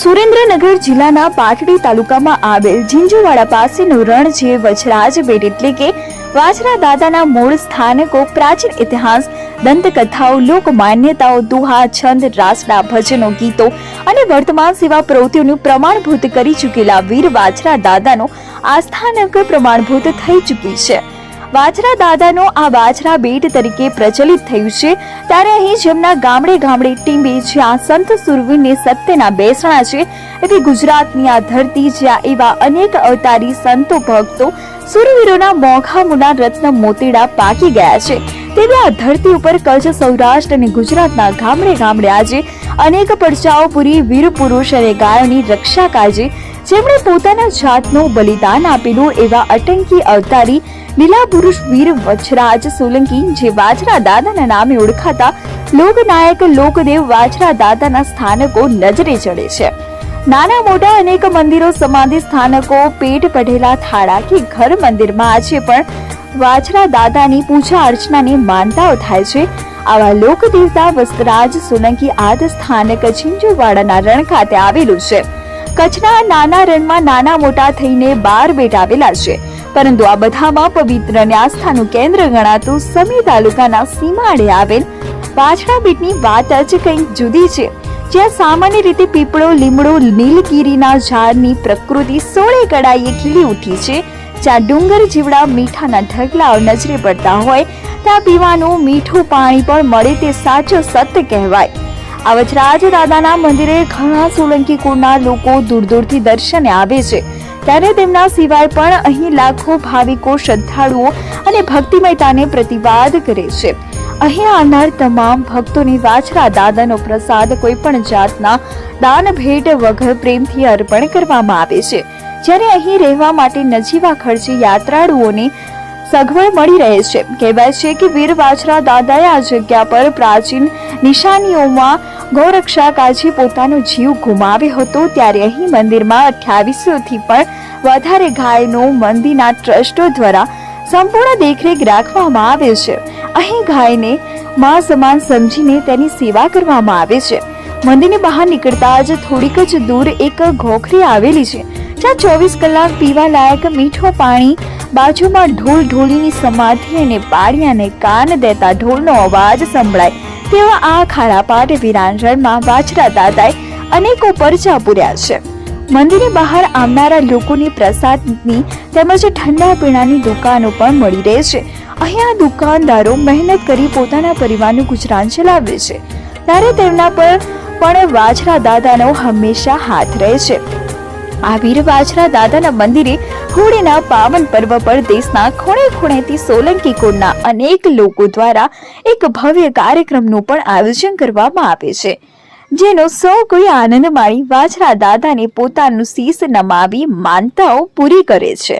સુરેન્દ્રનગર જિલ્લાના પાટડી તાલુકામાં આવેલ ઝીંઝુવાડા પાસેનું રણ જે વછરાજ બેટ એટલે કે વાછરા દાદાના મૂળ સ્થાનકો, પ્રાચીન ઇતિહાસ, દંતકથાઓ, લોક માન્યતાઓ, દુહા, છંદ, રાસડા, ભજનો, ગીતો અને વર્તમાન સેવા પ્રવૃત્તિઓનું પ્રમાણભૂત કરી ચૂકેલા વીર વાછરા દાદાનો આ સ્થાનક પ્રમાણભૂત થઈ ચૂકી છે. વાછરા દાદાનો આ વાછરા બેટ તરીકે પ્રચલિત થયું છે. ત્યારે અહીં જેમના ગામડે ગામડે ટીંબે જ્યાં સંત સુરવીરને સત્યના બેસણા છે એવી ગુજરાતની આ ધરતી જ્યાં એવા અનેક અવતારી સંતો ભક્તો સુરવીરોના મોઘા મુના રત્ન મોતીડા પાકી ગયા છે. તેવી આ ધરતી ઉપર કચ્છ, સૌરાષ્ટ્ર અને ગુજરાતના ગામડે ગામડે આજે અનેક પડચાઓ પૂરી વીર પુરુષ અને ગાયોની રક્ષા કાજે જેમણે પોતાના જાતનું બલિદાન આપેલું એવા અટંકી અવતારી લીલા પુરુષ વીર વચરાજ સોલંકી, જે વાજરા દાદાના નામે ઓળખાતા લોકનાયક લોકદેવ વાજરા દાદાના સ્થાનકો નજરે ચડે છે. નાના મોટા અનેક મંદિરો સમાધિ સ્થાનકો, પેટ પઢેલા થાળા કે ઘર મંદિરમાં આજે પણ વાછરા દાદાની પૂજા અર્ચનાની માનતાઓ થાય છે. આવા લોકદેવતા વસ્ત્રાજ સોલંકી આદ સ્થાનક છિંજુવાડાના રણ ખાતે આવેલું છે. કચ્છના નાના રણમાં નાના મોટા થઈને બાર બેટ આવેલા છે. પરંતુ આ બધામાં પવિત્ર અને આસ્થાનું કેન્દ્ર ગણાતું સમી તાલુકાના સીમાડે આવેલ વાછડા બેટની વાત જ કંઈક જુદી છે. જ્યાં સામાન્ય રીતે પીપળો, લીમડો, નીલગીરીના ઝાડની પ્રકૃતિ સોળે કડાઈએ ખીલી ઉઠી છે. જ્યાં ડુંગર જીવડા મીઠાના ઢગલાઓ નજરે પડતા હોય, ત્યાં પીવાનું મીઠું પાણી પણ મળે તે સાચો સત્ય કહેવાય. આ વજરાજ દાદાના મંદિરે ઘણા સોલંકી કુળના લોકો દૂર દૂરથી દર્શને આવે છે. ત્યારે તેમના સિવાય પણ અહીં લાખો ભાવિકો શ્રદ્ધાળુઓ અને ભક્તિમયતાને પ્રતિવાદ કરે છે. અહીં આવનાર તમામ ભક્તોને વાછરા દાદાનો પ્રસાદ કોઈ પણ જાતના દાન ભેટ વગર પ્રેમથી અર્પણ કરવામાં આવે છે. જ્યારે અહીં રહેવા માટે નજીવા ખર્ચે યાત્રાળુઓને સગવડ મળી રહે છે. કહેવાય છે કે વીર વાછરા દાદાએ આ જગ્યા પર પ્રાચીન નિશાનીઓમાં ગૌરક્ષા કાજી પોતાનો જીવ ગુમાવ્યો હતો. ત્યારે અહીં મંદિરમાં અઠ્યાવીસોથી પણ વધારે ગાયનો મંદિરના ટ્રસ્ટો દ્વારા સંપૂર્ણ દેખરેખ રાખવામાં આવે છે. અહીં ગાયને માં સમાન સમજીને તેની સેવા કરવામાં આવે છે. મંદિરની બહાર નીકળતા જ થોડીક જ દૂર એક ઘોખરી આવેલી છે. જ્યાં ચોવીસ કલાક પીવા લાયક મીઠું પાણી બાજુમાં ઢોલ ઢોલીની સમાધિ અને પાળિયાને કાન દેતા ઢોલનો અવાજ સંભળાય. તેવા આ ખારાપાટ વિરાંજણમાં વાછરા દાદાએ અનેકો પરચા પૂર્યા છે. મંદિરની બહાર આવનારા લોકોની પ્રસાદની તેમજ ઠંડા પીણાની દુકાનો પણ મળી રહે છે. અહીંયા દુકાનદારો મહેનત કરી પોતાના પરિવારનું ગુજરાન ચલાવે છે. ત્યારે તેમના પર પણ વાછરા દાદાનો હંમેશા હાથ રહે છે. આ વીર વાછરા દાદાના મંદિરે હોળીના પાવન પર્વ પર દેશના ખૂણે ખૂણેથી સોલંકી કુળના અનેક લોકો દ્વારા એક ભવ્ય કાર્યક્રમનું પણ આયોજન કરવામાં આવે છે, જેનો સૌ કોઈ આનંદ માણી વાછરા દાદાને પોતાનું શીશ નમાવી માનતાઓ પૂરી કરે છે.